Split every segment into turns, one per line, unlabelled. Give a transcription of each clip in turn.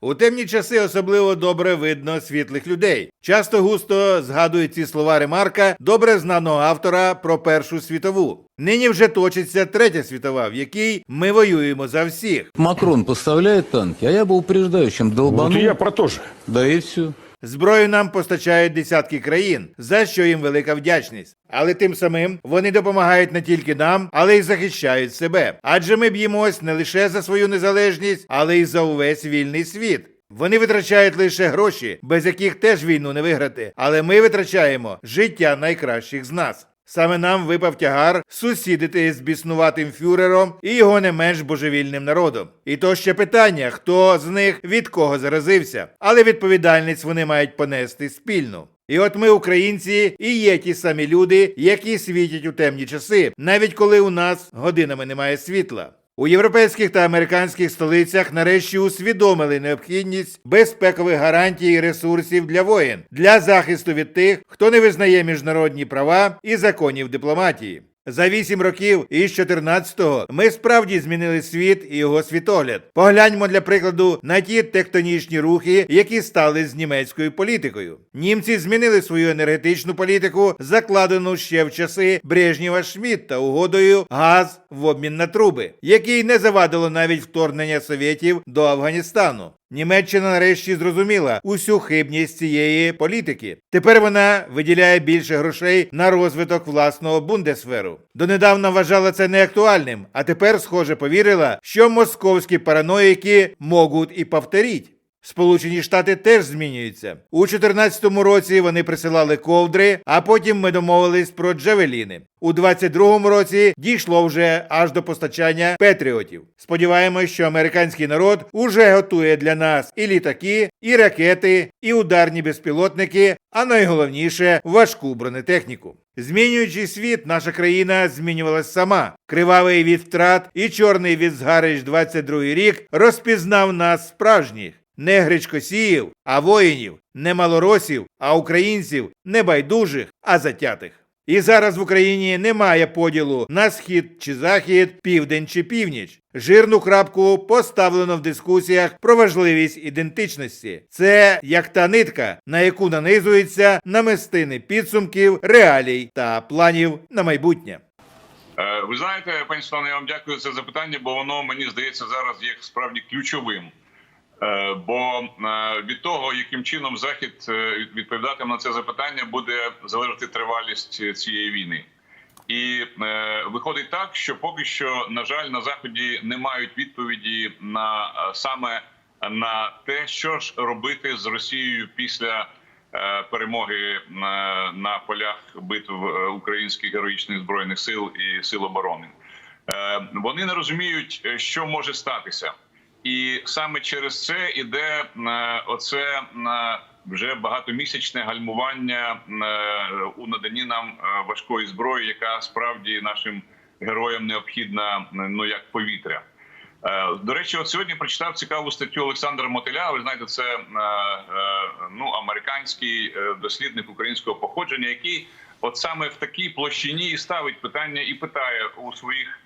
У темні часи особливо добре видно світлих людей. Часто густо згадують ці слова ремарка добре знаного автора про Першу світову. Нині вже точиться третя світова, в якій ми воюємо за всіх.
Макрон поставляє танки, а я був упреждающим долбану.
Вот и я про то ж.
Да і все.
Зброю нам постачають десятки країн, за що їм велика вдячність. Але тим самим вони допомагають не тільки нам, але й захищають себе. Адже ми б'ємось не лише за свою незалежність, але й за увесь вільний світ. Вони витрачають лише гроші, без яких теж війну не виграти. Але ми витрачаємо життя найкращих з нас. Саме нам випав тягар сусідити з біснуватим фюрером і його не менш божевільним народом. І то ще питання, хто з них від кого заразився, але відповідальність вони мають понести спільно. І от ми, українці, і є ті самі люди, які світять у темні часи, навіть коли у нас годинами немає світла. У європейських та американських столицях нарешті усвідомили необхідність безпекових гарантій і ресурсів для воїн для захисту від тих, хто не визнає міжнародні права і законів дипломатії. За вісім років із 14-го ми справді змінили світ і його світогляд. Погляньмо для прикладу на ті тектонічні рухи, які стали з німецькою політикою. Німці змінили свою енергетичну політику, закладену ще в часи Брежнєва Шмідта угодою газ в обмін на труби, який не завадило навіть вторгнення совєтів до Афганістану. Німеччина нарешті зрозуміла усю хибність цієї політики. Тепер вона виділяє більше грошей на розвиток власного бундесферу. Донедавна вважала це неактуальним, а тепер, схоже, повірила, що московські параноїки можуть і повторіть. Сполучені Штати теж змінюються. У 2014 році вони присилали ковдри, а потім ми домовились про джавеліни. У 22-му році дійшло вже аж до постачання петріотів. Сподіваємось, що американський народ уже готує для нас і літаки, і ракети, і ударні безпілотники, а найголовніше важку бронетехніку. Змінюючи світ, наша країна змінювалась сама. Кривавий від втрат і чорний від згарищ 22 рік розпізнав нас справжніх. Не гречкосіїв, а воїнів, не малоросів, а українців, не байдужих, а затятих. І зараз в Україні немає поділу на схід чи захід, південь чи північ. Жирну крапку поставлено в дискусіях про важливість ідентичності. Це як та нитка, на яку нанизуються намистини підсумків, реалій та планів на майбутнє.
Е, Ви знаєте, пані Світлано, я вам дякую за запитання, бо воно мені здається зараз є справді ключовим. Е, Бо е, від того, яким чином захід е, відповідатиме на це запитання, буде залежати тривалість цієї війни. І виходить так, що поки що, на жаль, на заході не мають відповіді на саме на те, що ж робити з Росією після перемоги на, полях битв українських героїчних збройних сил і сил оборони. Вони не розуміють, що може статися. І саме через це іде е, оце е, вже багатомісячне гальмування е, у наданні нам важкої зброї, яка справді нашим героям необхідна ну як повітря. До речі, от сьогодні прочитав цікаву статтю Олександра Мотиля. Ви знаєте, це ну американський дослідник українського походження, який от саме в такій площині ставить питання і питає у своїх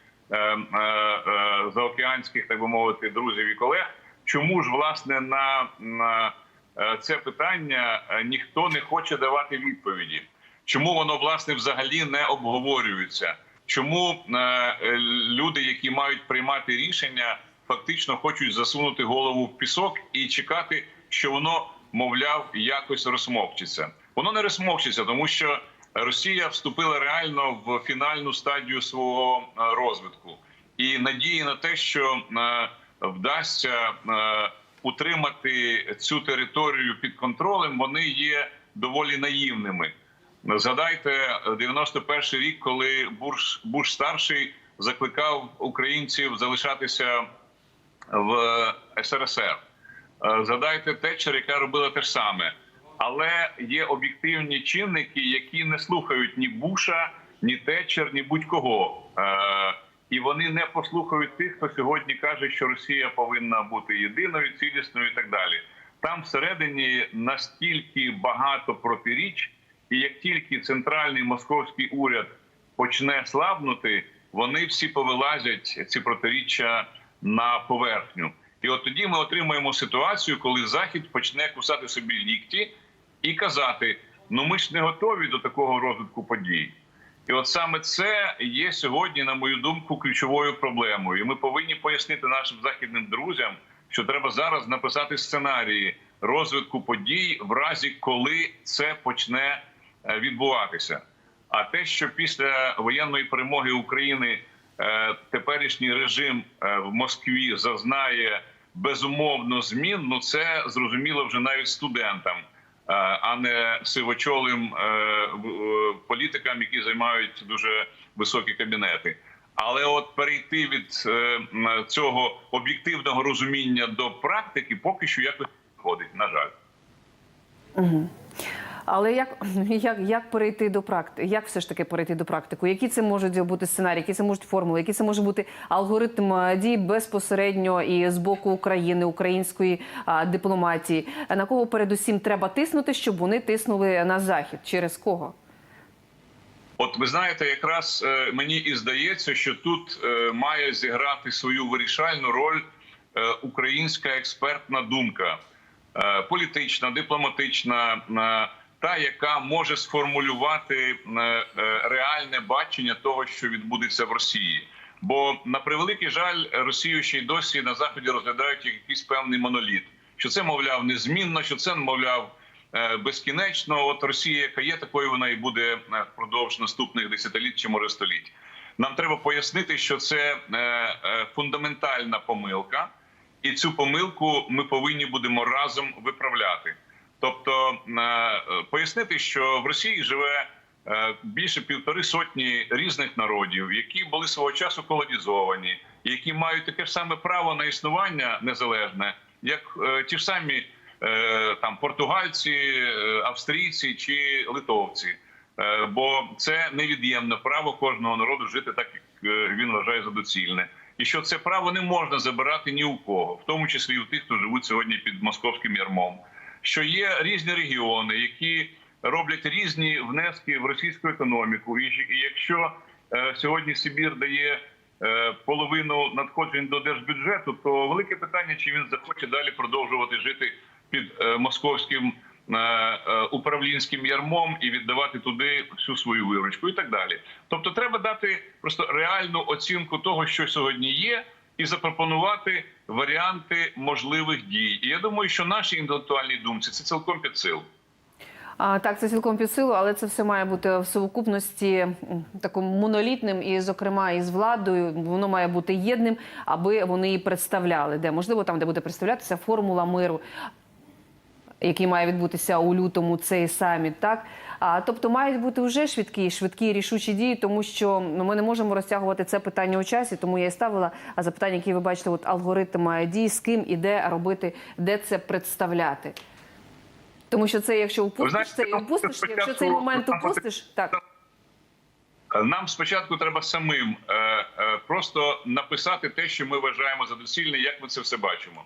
заокеанських, так би мовити, друзів і колег, чому ж власне на, на е, це питання е, ніхто не хоче давати відповіді? Чому воно власне взагалі не обговорюється? Чому е, е, люди, які мають приймати рішення, фактично хочуть засунути голову в пісок і чекати, що воно, мовляв, якось розмовчиться? Воно не розмовчиться, тому що Росія вступила реально в фінальну стадію свого е, розвитку, і надії на те, що е, вдасться е, утримати цю територію під контролем, вони є доволі наївними. Згадайте 91 рік, коли Буш Буш старший закликав українців залишатися в СРСР. Згадайте Тетчер, яка робила те ж саме. Але є об'єктивні чинники, які не слухають ні Буша, ні Тетчер, ні будь-кого. Е, І вони не послухають тих, хто сьогодні каже, що Росія повинна бути єдиною, цілісною і так далі. Там всередині настільки багато протиріч, і як тільки центральний московський уряд почне слабнути, вони всі повилазять ці протиріччя на поверхню. І от тоді ми отримаємо ситуацію, коли Захід почне кусати собі лікті і казати: ну ми ж не готові до такого розвитку подій. І от саме це є сьогодні, на мою думку, ключовою проблемою. І ми повинні пояснити нашим західним друзям, що треба зараз написати сценарії розвитку подій в разі, коли це почне е, відбуватися. А те, що після воєнної перемоги України е, теперішній режим е, в Москві зазнає безумовно змін, ну це зрозуміло вже навіть студентам, а не сивочолим е, е, політикам, які займають дуже високі кабінети. Але от перейти від е, цього об'єктивного розуміння до практики поки що якось виходить, на жаль.
Але як, як, як перейти до практики? Як все ж таки перейти до практики? Які це можуть бути сценарії, які це можуть формули, які це може бути алгоритм е, дій безпосередньо і з боку України, української а, дипломатії? На кого передусім треба тиснути, щоб вони тиснули на захід? Через кого?
От ви знаєте, якраз е, мені і здається, що тут е, має зіграти свою вирішальну роль українська експертна думка, політична, дипломатична, та яка може сформулювати е, е, реальне бачення того, що відбудеться в Росії. Бо на превеликий жаль, Росію ще й досі на заході розглядають як якийсь певний моноліт. Що це мовляв незмінно, що це мовляв е, безкінечно. От Росія, яка є, такою вона і буде впродовж наступних десятиліть чи може століть. Нам треба пояснити, що це фундаментальна помилка, і цю помилку ми повинні будемо разом виправляти. Тобто е, пояснити, що в Росії живе е, більше півтори сотні різних народів, які були свого часу колонізовані, які мають таке ж саме право на існування незалежне, як е, ті ж самі там португальці, австрійці чи литовці. Бо це невід'ємне право кожного народу жити так, як він вважає за доцільне, і що це право не можна забирати ні у кого, в тому числі і у тих, хто живуть сьогодні під московським ярмом. Що є різні регіони, які роблять різні внески в російську економіку, і якщо е, сьогодні Сибір дає е, половину надходжень до держбюджету, то велике питання, чи він захоче далі продовжувати жити під е, московським управлінським ярмом і віддавати туди всю свою виручку, і так далі. Тобто, треба дати просто реальну оцінку того, що сьогодні є, і запропонувати варіанти можливих дій. І я думаю, що нашій інтелектуальній думці це цілком під силу.
А, так, це цілком під силу, але це все має бути в совокупності таким монолітним, і, зокрема, із владою. Воно має бути єдним, аби вони її представляли. Де можливо, там, де буде представлятися формула миру, який має відбутися у лютому цей саміт. Так а тобто мають бути вже швидкі, швидкі рішучі дії, тому що ну, ми не можемо розтягувати це питання у часі. Тому я і ставила запитання, які ви бачите, от алгоритм дій, з ким і де робити, де це представляти. Тому що це, якщо упустиш, це і упустиш.
спочатку-
Якщо цей момент упустиш, так
Нам спочатку треба самим е, е, просто написати те, що ми вважаємо за доцільне, як ми це все бачимо.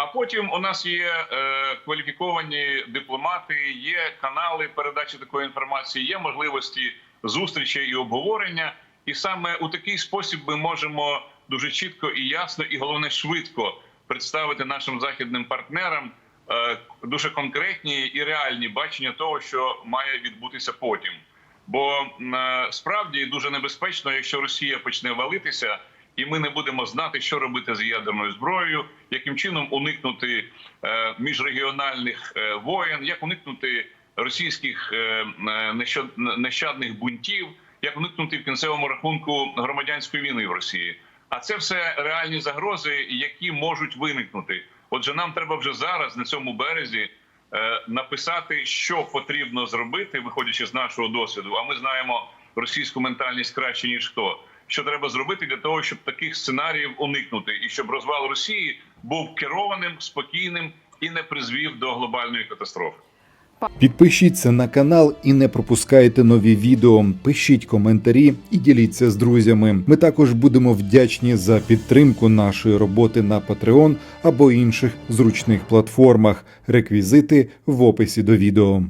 А потім у нас є е, кваліфіковані дипломати, є канали передачі такої інформації, є можливості зустрічей і обговорення. І саме у такий спосіб ми можемо дуже чітко і ясно, і головне швидко представити нашим західним партнерам е, дуже конкретні і реальні бачення того, що має відбутися потім. Бо е, справді дуже небезпечно, якщо Росія почне валитися, і ми не будемо знати, що робити з ядерною зброєю, яким чином уникнути е, міжрегіональних е, воєн, як уникнути російських е, нещад- нещадних бунтів, як уникнути в кінцевому рахунку громадянської війни в Росії. А це все реальні загрози, які можуть виникнути. Отже, нам треба вже зараз на цьому березі написати, що потрібно зробити, виходячи з нашого досвіду. А ми знаємо російську ментальність краще ніж хто. Що треба зробити для того, щоб таких сценаріїв уникнути, і щоб розвал Росії був керованим, спокійним і не призвів до глобальної катастрофи.
Підпишіться на канал і не пропускайте нові відео. Пишіть коментарі і діліться з друзями. Ми також будемо вдячні за підтримку нашої роботи на Patreon або інших зручних платформах. Реквізити в описі до відео.